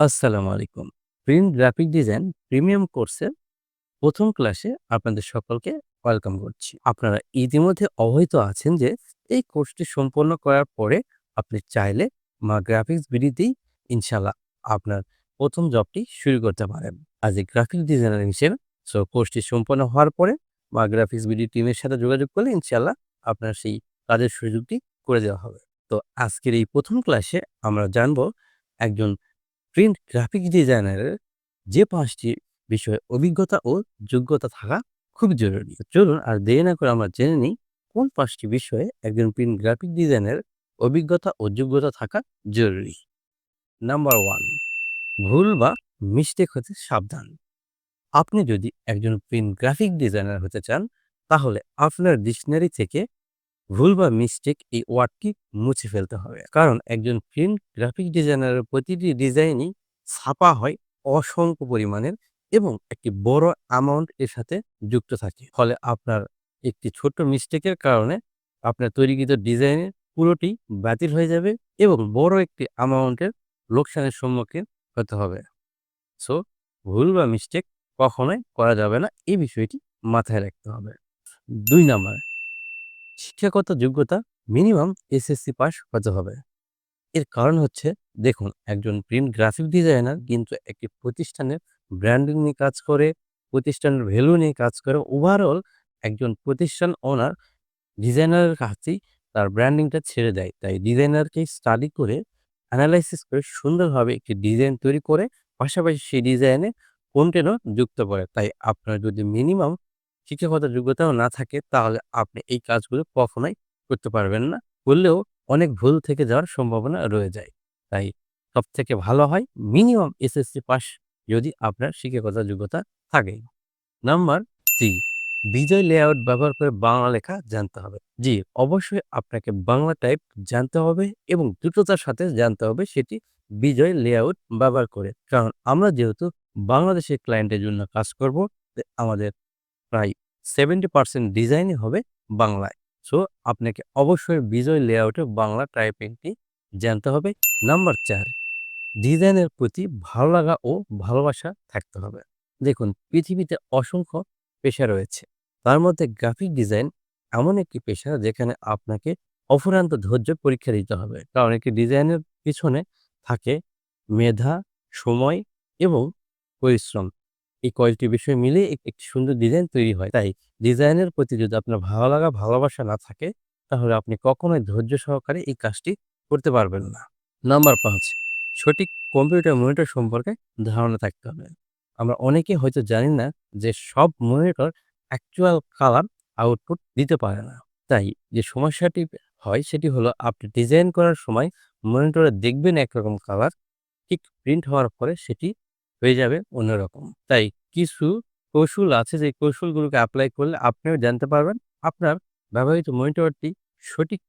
আসসালামু আলাইকুম। Print graphic design premium কোর্সের প্রথম ক্লাসে আপনাদের সকলকে ওয়েলকাম করছি। আপনারা ইতিমধ্যে অবহিত আছেন যে এই কোর্সটি সম্পন্ন করার পরে আপনি চাইলে মা গ্রাফিক্স বিডিতেই ইনশাল্লাহ আপনার প্রথম জবটি শুরু করতে পারেন। আজ এ গ্রাফিক ডিজাইনার হিসেবে সো কোর্সটি সম্পন্ন হওয়ার পরে মা গ্রাফিক্স বিডি টিমের সাথে যোগাযোগ করলে ইনশাল্লাহ আপনার সেই কাজের সুযোগটি করে দেওয়া হবে। তো আজকের এই প্রথম ক্লাসে আমরা জানব একজন প্রিন্ট গ্রাফিক ডিজাইনারের যে পাঁচটি বিষয়ে অভিজ্ঞতা ও যোগ্যতা থাকা খুব জরুরি। চলুন আর দেরি না করে আমরা জেনে নিই কোন পাঁচটি বিষয়ে একজন প্রিন্ট গ্রাফিক ডিজাইনের অভিজ্ঞতা ও যোগ্যতা থাকা জরুরি। নাম্বার ওয়ান, ভুল বা মিস্টেক হতে সাবধান। আপনি যদি একজন প্রিন্ট গ্রাফিক ডিজাইনার হতে চান, তাহলে আপনার ডিকশনারি থেকে ভুল বা মিস্টেক এই ওয়ার্ডটি মুছে ফেলতে হবে। কারণ একজন প্রিন্ট গ্রাফিক ডিজাইনারের প্রতিটি ডিজাইনই ছাপা হয় অসংখ্য পরিমাণের এবং একটি বড় অ্যামাউন্ট এর সাথে যুক্ত থাকে। ফলে আপনার একটি ছোট্ট মিস্টেকের কারণে আপনার তৈরিকৃত ডিজাইনের পুরোটি বাতিল হয়ে যাবে এবং বড় একটি অ্যামাউন্টের লোকসানের সম্মুখীন হতে হবে। সো ভুল বা মিস্টেক কখনোই করা যাবে না। এই বিষয়টি মাথায় রাখতে হবে। দুই নাম্বার শিক্ষাগত যোগ্যতা মিনিমাম এসএসসি পাস হতে হবে। এর কারণ হচ্ছে দেখুন একজন প্রিন্ট গ্রাফিক ডিজাইনার কিন্তু একটি প্রতিষ্ঠানের ব্র্যান্ডিং নিয়ে কাজ করে, প্রতিষ্ঠানের ভ্যালু নিয়ে কাজ করে। ওভারঅল একজন প্রতিষ্ঠান ওনার ডিজাইনারের কাছেই তার ব্র্যান্ডিংটা ছেড়ে দেয়। তাই ডিজাইনারকে স্টাডি করে অ্যানালাইসিস করে সুন্দরভাবে একটি ডিজাইন তৈরি করে পাশাপাশি সেই ডিজাইনে কনটেন্টও যুক্ত করে। তাই আপনার যদি মিনিমাম শিক্ষাগত যোগ্যতাও না থাকে তাহলে আপনি এই কাজগুলো কখনোই করতে পারবেন না। করলেও অনেক ভুল থেকে যাওয়ার সম্ভাবনা রয়ে যায়। তাই সব থেকে ভালো হয় মিনিমাম এসএসসি পাস যদি আপনার শিক্ষাগত যোগ্যতা থাকে। নাম্বার 3 বিজয় লেআউট ব্যবহার করে বাংলা লেখা জানতে হবে। জি, অবশ্যই আপনাকে বাংলা টাইপ জানতে হবে এবং দ্রুততার সাথে জানতে হবে সেটি বিজয় লেআউট ব্যবহার করে। কারণ আমরা যেহেতু বাংলাদেশের ক্লায়েন্টের জন্য কাজ করব, আমাদের প্রায় 70% ডিজাইনই হবে বাংলায়। সো আপনাকে অবশ্যই বিজয় লেআউটে বাংলা টাইপিংটি জানতে হবে। নাম্বার ৪ ডিজাইনের প্রতি ভালো লাগা ও ভালোবাসা থাকতে হবে। দেখুন পৃথিবীতে অসংখ্য পেশা রয়েছে। তার মধ্যে গ্রাফিক ডিজাইন এমন একটি পেশা যেখানে আপনাকে অফুরান্ত ধৈর্য পরীক্ষা দিতে হবে। কারণ একটি ডিজাইনের পিছনে থাকে মেধা, সময় এবং পরিশ্রম। এই কয়েকটি বিষয় এক একটি সুন্দর ডিজাইন তৈরি হয়। তাই ডিজাইনের প্রতি যদি আপনার ভালো লাগা, ভালোবাসা না থাকে তাহলে আপনি কখনোই ধৈর্য সহকারে এই কাজটি করতে পারবেন না। নাম্বার পাঁচ সঠিক কম্পিউটার মনিটর সম্পর্কে ধারণা থাকতে হবে। আমরা অনেকেই হয়তো জানি না যে সব মনিটর অ্যাকচুয়াল কালার আউটপুট দিতে পারে না। তাই যে সমস্যাটি হয় সেটি হলো আপনি ডিজাইন করার সময় মনিটরে দেখবেন একরকম কালার, ঠিক প্রিন্ট হওয়ার পরে সেটি হয়ে যাবে অন্যরকম। তাই কিছু কৌশল আছে যে কৌশলগুলোকে অ্যাপ্লাই করলে আপনিও জানতে পারবেন আপনার ব্যবহৃত মনিটরটি সঠিক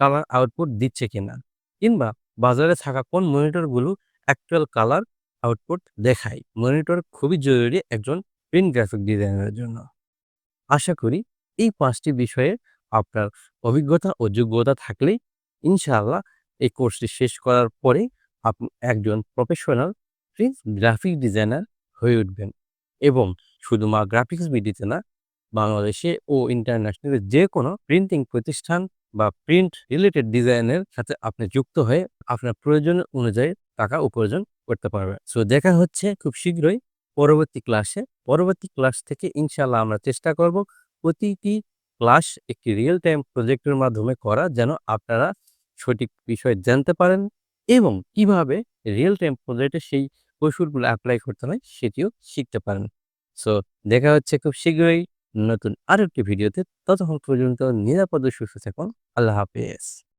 কালার আউটপুট দিচ্ছে কিনা। কিংবা বাজারে থাকা কোন মনিটরগুলো অ্যাকচুয়াল কালার আউটপুট দেখায়। মনিটর খুবই জরুরি একজন প্রিন্ট গ্রাফিক ডিজাইনারের জন্য। আশা করি এই পাঁচটি বিষয়ে আপনার অভিজ্ঞতা ও যোগ্যতা থাকলেই ইনশাআল্লাহ এই কোর্সটি শেষ করার পরে আপনি একজন প্রফেশনাল প্রিন্ট গ্রাফিক ডিজাইনার হয়ে উঠবেন এবং শুধু মা গ্রাফিক্স বিডিতে না, বাংলাদেশে ও ইন্টারন্যাশনাল যেকোনো প্রিন্টিং প্রতিষ্ঠান বা প্রিন্ট রিলেটেড ডিজাইনের সাথে আপনি যুক্ত হয়ে আপনার প্রয়োজন অনুযায়ী টাকা উপার্জন করতে পারবেন। সো দেখা হচ্ছে খুব শীঘ্রই পরবর্তী ক্লাসে। পরবর্তী ক্লাস থেকে ইনশাল্লাহ আমরা চেষ্টা করব প্রতিটি ক্লাস একটি রিয়েল টাইম প্রজেক্টের মাধ্যমে করা যেন আপনারা সঠিক বিষয় জানতে পারেন এবং কীভাবে রিয়েল টাইম প্রজেক্টে সেই কৌশলগুলো অ্যাপ্লাই করতে হয়, সেটিও শিখতে পারেন। সো দেখা হচ্ছে খুব শীঘ্রই নতুন আরেকটি ভিডিওতে। ততক্ষণ পর্যন্ত নিরাপদ সুস্থ থাকুন। আল্লাহ হাফেজ।